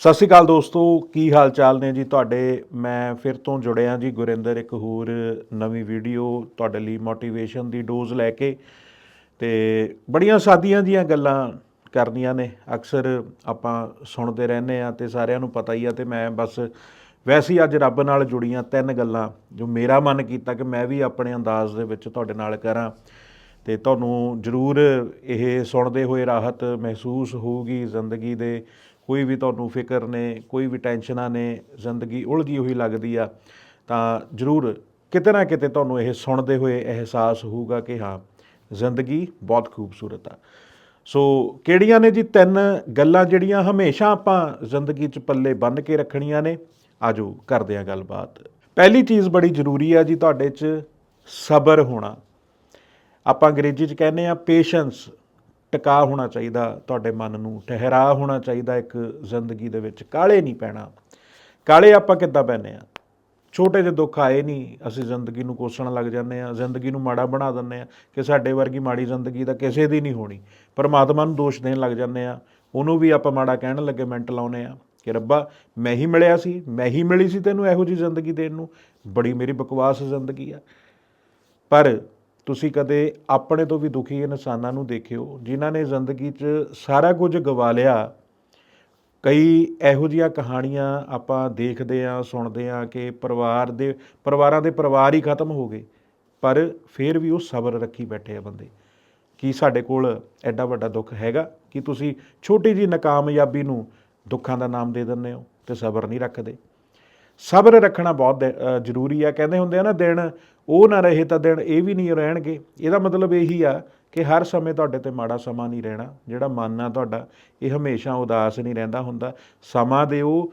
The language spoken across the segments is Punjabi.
ਸਤਿ ਸ਼੍ਰੀ ਅਕਾਲ ਦੋਸਤੋ, ਕੀ ਹਾਲ ਚਾਲ ਨੇ ਜੀ ਤੁਹਾਡੇ? ਮੈਂ ਫਿਰ ਤੋਂ ਜੁੜਿਆ ਜੀ ਗੁਰਿੰਦਰ ਇੱਕ ਹੋਰ ਨਵੀਂ ਵੀਡੀਓ ਤੁਹਾਡੇ ਲਈ ਮੋਟੀਵੇਸ਼ਨ ਦੀ ਡੋਜ਼ ਲੈ ਕੇ ਤੇ ਬੜੀਆਂ ਸਾਦੀਆਂ ਜੀਆਂ ਗੱਲਾਂ ਕਰਨੀਆਂ ਨੇ। ਅਕਸਰ ਆਪਾਂ ਸੁਣਦੇ ਰਹਿੰਦੇ ਆ ਤੇ ਸਾਰਿਆਂ ਨੂੰ ਪਤਾ ਹੀ ਆ ਤੇ ਮੈਂ ਬਸ ਵੈਸੇ ਹੀ ਅੱਜ ਰੱਬ ਨਾਲ ਜੁੜੀਆਂ ਤਿੰਨ ਗੱਲਾਂ ਜੋ ਮੇਰਾ ਮਨ ਕੀਤਾ ਕਿ ਮੈਂ ਵੀ ਆਪਣੇ ਅੰਦਾਜ਼ ਦੇ ਵਿੱਚ ਤੁਹਾਡੇ ਨਾਲ ਕਰਾਂ ਤੇ ਤੁਹਾਨੂੰ ਜ਼ਰੂਰ ਇਹ ਸੁਣਦੇ ਹੋਏ ਰਾਹਤ ਮਹਿਸੂਸ ਹੋਊਗੀ ਜ਼ਿੰਦਗੀ ਦੇ ਕੋਈ ਵੀ ਤੁਹਾਨੂੰ ਫਿਕਰ ਨੇ, ਕੋਈ ਵੀ ਟੈਨਸ਼ਨਾਂ ਨੇ, ਜ਼ਿੰਦਗੀ ਉਲਝੀ ਹੋਈ ਲੱਗਦੀ ਆ, ਤਾਂ ਜ਼ਰੂਰ ਕਿਤੇ ਨਾ ਕਿਤੇ ਤੁਹਾਨੂੰ ਇਹ ਸੁਣਦੇ ਹੋਏ ਅਹਿਸਾਸ ਹੋਊਗਾ ਕਿ ਹਾਂ, ਜ਼ਿੰਦਗੀ ਬਹੁਤ ਖੂਬਸੂਰਤ ਆ। ਸੋ ਕਿਹੜੀਆਂ ਨੇ ਜੀ ਤਿੰਨ ਗੱਲਾਂ ਜਿਹੜੀਆਂ ਹਮੇਸ਼ਾ ਆਪਾਂ ਜ਼ਿੰਦਗੀ 'ਚ ਪੱਲੇ ਬੰਨ੍ਹ ਕੇ ਰੱਖਣੀਆਂ ਨੇ? ਆਜੋ ਕਰਦੇ ਆ ਗੱਲਬਾਤ। ਪਹਿਲੀ ਚੀਜ਼ ਬੜੀ ਜ਼ਰੂਰੀ ਆ ਜੀ ਤੁਹਾਡੇ 'ਚ ਸਬਰ ਹੋਣਾ। ਆਪਾਂ ਅੰਗਰੇਜ਼ੀ 'ਚ ਕਹਿੰਦੇ ਆ ਪੇਸ਼ੈਂਸ ਟਿਕਾ ਹੋਣਾ ਚਾਹੀਦਾ, ਤੁਹਾਡੇ ਮਨ ਨੂੰ ਠਹਿਰਾ ਹੋਣਾ ਚਾਹੀਦਾ, ਇੱਕ ਜ਼ਿੰਦਗੀ ਦੇ ਵਿੱਚ ਕਾਲੇ ਨਹੀਂ ਪੈਣਾ। ਕਾਲੇ ਆਪਾਂ ਕਿੱਦਾਂ ਪੈਨੇ ਆ ਛੋਟੇ ਜਿਹੇ ਦੁੱਖ ਆਏ ਨਹੀਂ, ਅਸੀਂ ਜ਼ਿੰਦਗੀ ਨੂੰ ਕੋਸਣ ਲੱਗ ਜਾਂਦੇ ਆ ਜ਼ਿੰਦਗੀ ਨੂੰ ਮਾੜਾ ਬਣਾ ਦਿੰਦੇ ਆ ਕਿ ਸਾਡੇ ਵਰਗੀ ਮਾੜੀ ਜ਼ਿੰਦਗੀ ਤਾਂ ਕਿਸੇ ਦੀ ਨਹੀਂ ਹੋਣੀ। ਪਰਮਾਤਮਾ ਨੂੰ ਦੋਸ਼ ਦੇਣ ਲੱਗ ਜਾਂਦੇ ਆ ਉਹਨੂੰ ਵੀ ਆਪਾਂ ਮਾੜਾ ਕਹਿਣ ਲੱਗੇ, ਮਿੰਟ ਲਾਉਨੇ ਆ ਕਿ ਰੱਬਾ, ਮੈਂ ਹੀ ਮਿਲਿਆ ਸੀ, ਮੈਂ ਹੀ ਮਿਲੀ ਸੀ ਤੈਨੂੰ ਇਹੋ ਜੀ ਜ਼ਿੰਦਗੀ ਦੇਣ ਨੂੰ। ਬੜੀ ਮੇਰੀ ਬਕਵਾਸ ਜ਼ਿੰਦਗੀ ਆ। ਪਰ ਤੁਸੀਂ ਕਦੇ ਆਪਣੇ ਤੋਂ ਵੀ ਦੁਖੀ ਇਨਸਾਨਾਂ ਨੂੰ ਦੇਖਿਓ, ਜਿਨ੍ਹਾਂ ਨੇ ਜ਼ਿੰਦਗੀ 'ਚ ਸਾਰਾ ਕੁਝ ਗਵਾ ਲਿਆ। ਕਈ ਇਹੋ ਜਿਹੀਆਂ ਕਹਾਣੀਆਂ ਆਪਾਂ ਦੇਖਦੇ ਆਂ, ਸੁਣਦੇ ਆਂ ਕਿ ਪਰਿਵਾਰ ਦੇ, ਪਰਿਵਾਰਾਂ ਦੇ ਪਰਿਵਾਰ ਹੀ ਖਤਮ ਹੋ ਗਏ, ਪਰ ਫਿਰ ਵੀ ਉਹ ਸਬਰ ਰੱਖੀ ਬੈਠੇ ਆ ਬੰਦੇ। ਕਿ ਸਾਡੇ ਕੋਲ ਐਡਾ ਵੱਡਾ ਦੁੱਖ ਹੈਗਾ? ਕਿ ਤੁਸੀਂ ਛੋਟੀ ਜੀ ਨਾਕਾਮਯਾਬੀ ਨੂੰ ਦੁੱਖਾਂ ਦਾ ਨਾਮ ਦੇ ਦਿੰਦੇ ਹੋ ਤੇ ਸਬਰ ਨਹੀਂ ਰੱਖਦੇ? ਸਬਰ ਰੱਖਣਾ ਬਹੁਤ ਜ਼ਰੂਰੀ ਆ। ਕਹਿੰਦੇ ਹੁੰਦੇ ਆ ਨਾ, ਦਿਨ ਉਹ ਨਾ ਰਹੇ ਤਾਂ ਦਿਨ ਇਹ ਵੀ ਨਹੀਂ ਰਹਿਣਗੇ। ਇਹਦਾ ਮਤਲਬ ਇਹੀ ਆ ਕਿ ਹਰ ਸਮੇਂ ਤੁਹਾਡੇ ਤੇ ਮਾੜਾ ਸਮਾਂ ਨਹੀਂ ਰਹਿਣਾ। ਜਿਹੜਾ ਮਨ ਆ ਤੁਹਾਡਾ, ਇਹ ਹਮੇਸ਼ਾ ਉਦਾਸ ਨਹੀਂ ਰਹਿੰਦਾ ਹੁੰਦਾ। ਸਮਾਂ ਦਿਓ,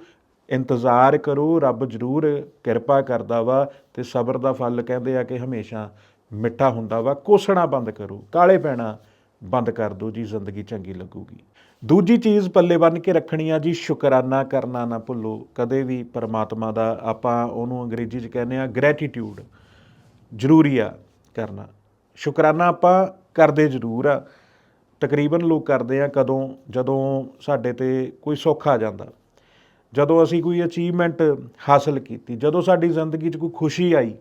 ਇੰਤਜ਼ਾਰ ਕਰੋ, ਰੱਬ ਜ਼ਰੂਰ ਕਿਰਪਾ ਕਰਦਾ ਵਾ ਤੇ ਸਬਰ ਦਾ ਫਲ ਕਹਿੰਦੇ ਆ ਕਿ ਹਮੇਸ਼ਾ ਮਿੱਠਾ ਹੁੰਦਾ ਵਾ। ਕੋਸਣਾ ਬੰਦ ਕਰੋ, ਕਾਲੇ ਪੈਣਾ ਬੰਦ ਕਰ ਦਿਓ ਜੀ, ਜ਼ਿੰਦਗੀ ਚੰਗੀ ਲੱਗੂਗੀ। ਦੂਜੀ ਚੀਜ਼ ਪੱਲੇ ਬੰਨ ਕੇ ਰੱਖਣੀ ਆ ਜੀ, ਸ਼ੁਕਰਾਨਾ ਕਰਨਾ ਨਾ ਭੁੱਲੋ। ਕਦੇ ਵੀ ਪਰਮਾਤਮਾ ਦਾ ਆਪਾਂ ਉਹਨੂੰ ਅੰਗਰੇਜ਼ੀ 'ਚ ਕਹਿੰਦੇ ਆ ਗ੍ਰੈਟੀਟਿਊਡ ਜ਼ਰੂਰੀ ਆ ਕਰਨਾ। ਸ਼ੁਕਰਾਨਾ ਆਪਾਂ ਕਰਦੇ ਜ਼ਰੂਰ ਆ। ਤਕਰੀਬਨ ਲੋਕ ਕਰਦੇ ਆ ਕਦੋਂ, ਜਦੋਂ ਸਾਡੇ ਤੇ ਕੋਈ ਸੁੱਖ ਆ ਜਾਂਦਾ। ਜਦੋਂ ਅਸੀਂ ਕੋਈ ਅਚੀਵਮੈਂਟ ਹਾਸਲ ਕੀਤੀ, ਜਦੋਂ ਸਾਡੀ ਜ਼ਿੰਦਗੀ 'ਚ ਕੋਈ ਖੁਸ਼ੀ ਆਈ,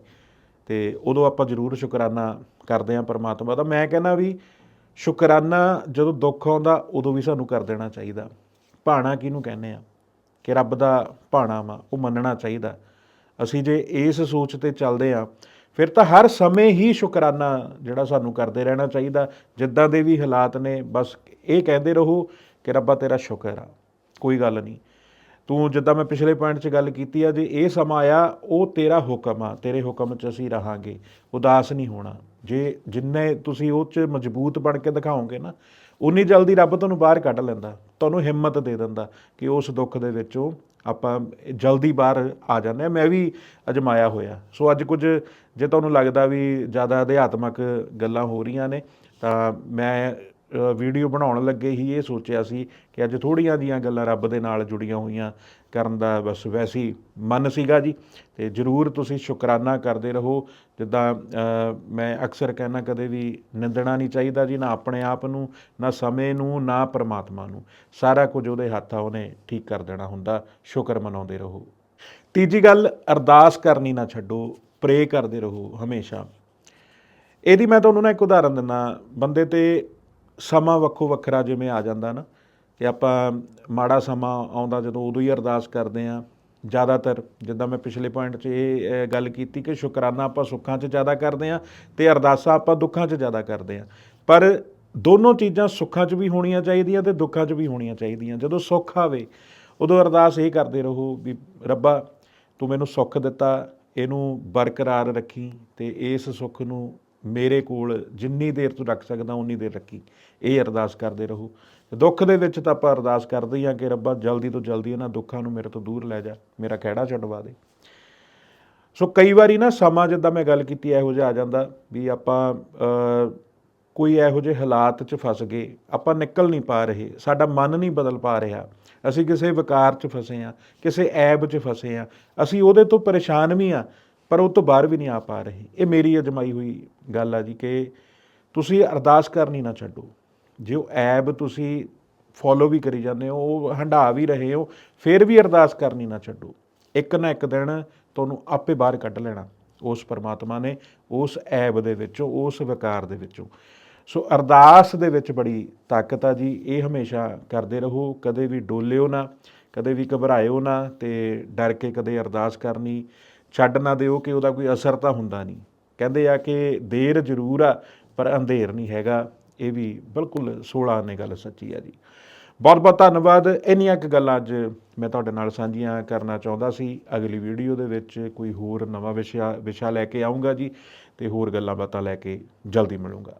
ਤੇ ਉਦੋਂ ਆਪਾਂ ਜ਼ਰੂਰ ਸ਼ੁਕਰਾਨਾ ਕਰਦੇ ਆ ਪਰਮਾਤਮਾ ਦਾ। ਮੈਂ ਕਹਿੰਦਾ ਵੀ ਸ਼ੁਕਰਾਨਾ ਜਦੋਂ ਦੁੱਖ ਆਉਂਦਾ, ਉਦੋਂ ਵੀ ਸਾਨੂੰ ਕਰ ਦੇਣਾ ਚਾਹੀਦਾ। ਭਾਣਾ ਕਿਹਨੂੰ ਕਹਿੰਦੇ ਆ? ਕਿ ਰੱਬ ਦਾ ਭਾਣਾ ਵਾ, ਉਹ ਮੰਨਣਾ ਚਾਹੀਦਾ। ਅਸੀਂ ਜੇ ਇਸ ਸੋਚ ਤੇ ਚੱਲਦੇ ਆ, ਫਿਰ ਤਾਂ ਹਰ ਸਮੇਂ ਹੀ ਸ਼ੁਕਰਾਨਾ ਜਿਹੜਾ ਸਾਨੂੰ ਕਰਦੇ ਰਹਿਣਾ ਚਾਹੀਦਾ। ਜਿੱਦਾਂ ਦੇ ਵੀ ਹਾਲਾਤ ਨੇ, ਬਸ ਇਹ ਕਹਿੰਦੇ ਰਹੋ ਕਿ ਰੱਬਾ ਤੇਰਾ ਸ਼ੁਕਰ ਆ। ਕੋਈ ਗੱਲ ਨਹੀਂ। ਤੂੰ ਜਿੱਦਾਂ ਮੈਂ ਪਿਛਲੇ ਪੁਆਇੰਟ 'ਚ ਗੱਲ ਕੀਤੀ ਆ, ਜੇ ਇਹ ਸਮਾਂ ਆਇਆ, ਉਹ ਤੇਰਾ ਹੁਕਮ ਆ, ਤੇਰੇ ਹੁਕਮ 'ਚ ਅਸੀਂ ਰਹਾਂਗੇ, ਉਦਾਸ ਨਹੀਂ ਹੋਣਾ। ਜੇ ਜਿੰਨੇ ਤੁਸੀਂ ਉਹ 'ਚ ਮਜ਼ਬੂਤ ਬਣ ਕੇ ਦਿਖਾਓਗੇ ਨਾ, ਉਨੀ ਜਲਦੀ ਰੱਬ ਤੁਹਾਨੂੰ ਬਾਹਰ ਕੱਢ ਲੈਂਦਾ, ਤੁਹਾਨੂੰ ਹਿੰਮਤ ਦੇ ਦਿੰਦਾ ਕਿ ਉਸ ਦੁੱਖ ਦੇ ਵਿੱਚੋਂ ਆਪਾਂ ਜਲਦੀ ਬਾਹਰ ਆ ਜਾਂਦੇ ਆ ਮੈਂ ਵੀ ਅਜਮਾਇਆ ਹੋਇਆ। ਸੋ ਅੱਜ ਕੁਝ ਜੇ ਤੁਹਾਨੂੰ ਲੱਗਦਾ ਵੀ ਜ਼ਿਆਦਾ ਅਧਿਆਤਮਕ ਗੱਲਾਂ ਹੋ ਰਹੀਆਂ ਨੇ, ਤਾਂ ਮੈਂ ਵੀਡੀਓ ਬਣਾਉਣ ਲੱਗੇ ਹੀ ਇਹ ਸੋਚਿਆ ਸੀ ਕਿ ਅੱਜ ਥੋੜੀਆਂ ਜੀਆਂ ਗੱਲਾਂ ਰੱਬ ਦੇ ਨਾਲ ਜੁੜੀਆਂ ਹੋਈਆਂ ਕਰਨ ਦਾ ਬਸ ਵੈਸੀ ਮਨ ਸੀਗਾ ਜੀ। ਤੇ ਜਰੂਰ ਤੁਸੀਂ ਸ਼ੁਕਰਾਨਾ ਕਰਦੇ ਰਹੋ। ਜਿੱਦਾਂ ਮੈਂ ਅਕਸਰ ਕਹਿਣਾ ਕਦੇ ਵੀ ਨਿੰਦਣਾ ਨਹੀਂ ਚਾਹੀਦਾ ਜੀ, ਨਾ ਆਪਣੇ ਆਪ ਨੂੰ, ਨਾ ਸਮੇਂ ਨੂੰ, ਨਾ ਪਰਮਾਤਮਾ ਨੂੰ। ਸਾਰਾ ਕੁਝ ਉਹਦੇ ਹੱਥਾਂ ਉਹਨੇ ਠੀਕ ਕਰ ਦੇਣਾ ਹੁੰਦਾ। ਸ਼ੁਕਰ ਮਨਾਉਂਦੇ ਰਹੋ। ਤੀਜੀ ਗੱਲ, ਅਰਦਾਸ ਕਰਨੀ ਨਾ ਛੱਡੋ ਪ੍ਰੇ ਕਰਦੇ ਰਹੋ ਹਮੇਸ਼ਾ। ਇਹਦੀ ਮੈਂ ਤੁਹਾਨੂੰ ਨਾ ਇੱਕ ਉਦਾਹਰਨ ਦਿੰਦਾ। ਬੰਦੇ ਤੇ ਸਮਾਂ ਵੱਖੋ ਵੱਖਰਾ ਜਿਵੇਂ ਆ ਜਾਂਦਾ ਨਾ ਕਿ ਆਪਾਂ ਮਾੜਾ ਸਮਾਂ ਆਉਂਦਾ ਜਦੋਂ ਉਦੋਂ ਹੀ ਅਰਦਾਸ ਕਰਦੇ ਆ ਜ਼ਿਆਦਾਤਰ ਜਿੱਦਾਂ ਮੈਂ ਪਿਛਲੇ ਪੁਆਇੰਟ 'ਚ ਇਹ ਗੱਲ ਕੀਤੀ ਕਿ ਸ਼ੁਕਰਾਨਾ ਆਪਾਂ ਸੁੱਖਾਂ 'ਚ ਜ਼ਿਆਦਾ ਕਰਦੇ ਆ ਤੇ ਅਰਦਾਸਾਂ ਆਪਾਂ ਦੁੱਖਾਂ 'ਚ ਜ਼ਿਆਦਾ ਕਰਦੇ ਆ ਪਰ ਦੋਨੋਂ ਚੀਜ਼ਾਂ ਸੁੱਖਾਂ 'ਚ ਵੀ ਹੋਣੀਆਂ ਚਾਹੀਦੀਆਂ ਤੇ ਦੁੱਖਾਂ 'ਚ ਵੀ ਹੋਣੀਆਂ ਚਾਹੀਦੀਆਂ। ਜਦੋਂ ਸੁੱਖ ਆਵੇ, ਉਦੋਂ ਅਰਦਾਸ ਇਹ ਕਰਦੇ ਰਹੋ ਵੀ ਰੱਬਾ, ਤੂੰ ਮੈਨੂੰ ਸੁੱਖ ਦਿੱਤਾ, ਇਹਨੂੰ ਬਰਕਰਾਰ ਰੱਖੀ ਤੇ ਇਸ ਸੁੱਖ ਨੂੰ ਮੇਰੇ ਕੋਲ ਜਿੰਨੀ ਦੇਰ ਤੂੰ ਰੱਖ ਸਕਦਾ, ਉਨੀ ਦੇਰ ਰੱਖੀ। ਇਹ ਅਰਦਾਸ ਕਰਦੇ ਰਹੋ। ਦੁੱਖ ਦੇ ਵਿੱਚ ਤਾਂ ਆਪਾਂ ਅਰਦਾਸ ਕਰਦੇ ਹਾਂ ਕਿ ਰੱਬਾ ਜਲਦੀ ਤੋਂ ਜਲਦੀ ਇਹਨਾਂ ਦੁੱਖਾਂ ਨੂੰ ਮੇਰੇ ਤੋਂ ਦੂਰ ਲੈ ਜਾ, ਮੇਰਾ ਖਹਿੜਾ ਛਡਵਾ ਦੇ। ਸੋ ਕਈ ਵਾਰੀ ਨਾ ਸਮਾਂ ਜਿੱਦਾਂ ਮੈਂ ਗੱਲ ਕੀਤੀ, ਇਹੋ ਜਿਹਾ ਆ ਜਾਂਦਾ ਵੀ ਆਪਾਂ ਕੋਈ ਇਹੋ ਜਿਹੇ ਹਾਲਾਤ 'ਚ ਫਸ ਗਏ, ਆਪਾਂ ਨਿਕਲ ਨਹੀਂ ਪਾ ਰਹੇ, ਸਾਡਾ ਮਨ ਨਹੀਂ ਬਦਲ ਪਾ ਰਿਹਾ। ਅਸੀਂ ਕਿਸੇ ਵਿਕਾਰ 'ਚ ਫਸੇ ਆ ਕਿਸੇ ਐਬ 'ਚ ਫਸੇ ਆ ਅਸੀਂ ਉਹਦੇ ਤੋਂ ਪਰੇਸ਼ਾਨ ਵੀ ਆ ਪਰ ਉਹ ਤੋਂ ਬਾਹਰ ਵੀ ਨਹੀਂ ਆ ਪਾ ਰਹੇ। ਇਹ ਮੇਰੀ ਅਜਮਾਈ ਹੋਈ ਗੱਲ ਆ ਜੀ ਕਿ ਤੁਸੀਂ ਅਰਦਾਸ ਕਰਨੀ ਨਾ ਛੱਡੋ। ਜੇ ਉਹ ਐਬ ਤੁਸੀਂ ਫੋਲੋ ਵੀ ਕਰੀ ਜਾਂਦੇ ਹੋ, ਉਹ ਹੰਢਾ ਵੀ ਰਹੇ ਹੋ, ਫਿਰ ਵੀ ਅਰਦਾਸ ਕਰਨੀ ਨਾ ਛੱਡੋ। ਇੱਕ ਨਾ ਇੱਕ ਦਿਨ ਤੁਹਾਨੂੰ ਆਪੇ ਬਾਹਰ ਕੱਢ ਲੈਣਾ ਉਸ ਪਰਮਾਤਮਾ ਨੇ, ਉਸ ਐਬ ਦੇ ਵਿੱਚੋਂ, ਉਸ ਵਿਕਾਰ ਦੇ ਵਿੱਚੋਂ। ਸੋ ਅਰਦਾਸ ਦੇ ਵਿੱਚ ਬੜੀ ਤਾਕਤ ਆ ਜੀ। ਇਹ ਹਮੇਸ਼ਾ ਕਰਦੇ ਰਹੋ, ਕਦੇ ਵੀ ਡੋਲਿਓ ਨਾ, ਕਦੇ ਵੀ ਘਬਰਾਇਓ ਨਾ ਤੇ ਡਰ ਕੇ ਕਦੇ ਅਰਦਾਸ ਕਰਨੀ। ਛੱਡ ਨਾ ਦਿਓ ਕਿ ਉਹਦਾ ਕੋਈ ਅਸਰ ਤਾਂ ਹੁੰਦਾ ਨਹੀਂ। ਕਹਿੰਦੇ ਆ ਕਿ ਦੇਰ ਜ਼ਰੂਰ ਆ, ਪਰ ਅੰਧੇਰ ਨਹੀਂ ਹੈਗਾ। ਇਹ ਵੀ ਬਿਲਕੁਲ 16 ਨੇ ਗੱਲ ਸੱਚੀ ਆ ਜੀ। ਬਹੁਤ ਬਹੁਤ ਧੰਨਵਾਦ। ਇੰਨੀਆਂ ਕੁ ਗੱਲਾਂ ਅੱਜ ਮੈਂ ਤੁਹਾਡੇ ਨਾਲ ਸਾਂਝੀਆਂ ਕਰਨਾ ਚਾਹੁੰਦਾ ਸੀ। ਅਗਲੀ ਵੀਡੀਓ ਦੇ ਵਿੱਚ ਕੋਈ ਹੋਰ ਨਵਾਂ ਵਿਸ਼ਾ ਵਿਸ਼ਾ ਲੈ ਕੇ ਆਉਂਗਾ ਜੀ, ਤੇ ਹੋਰ ਗੱਲਾਂ ਬਾਤਾਂ ਲੈ ਕੇ ਜਲਦੀ ਮਿਲੂੰਗਾ।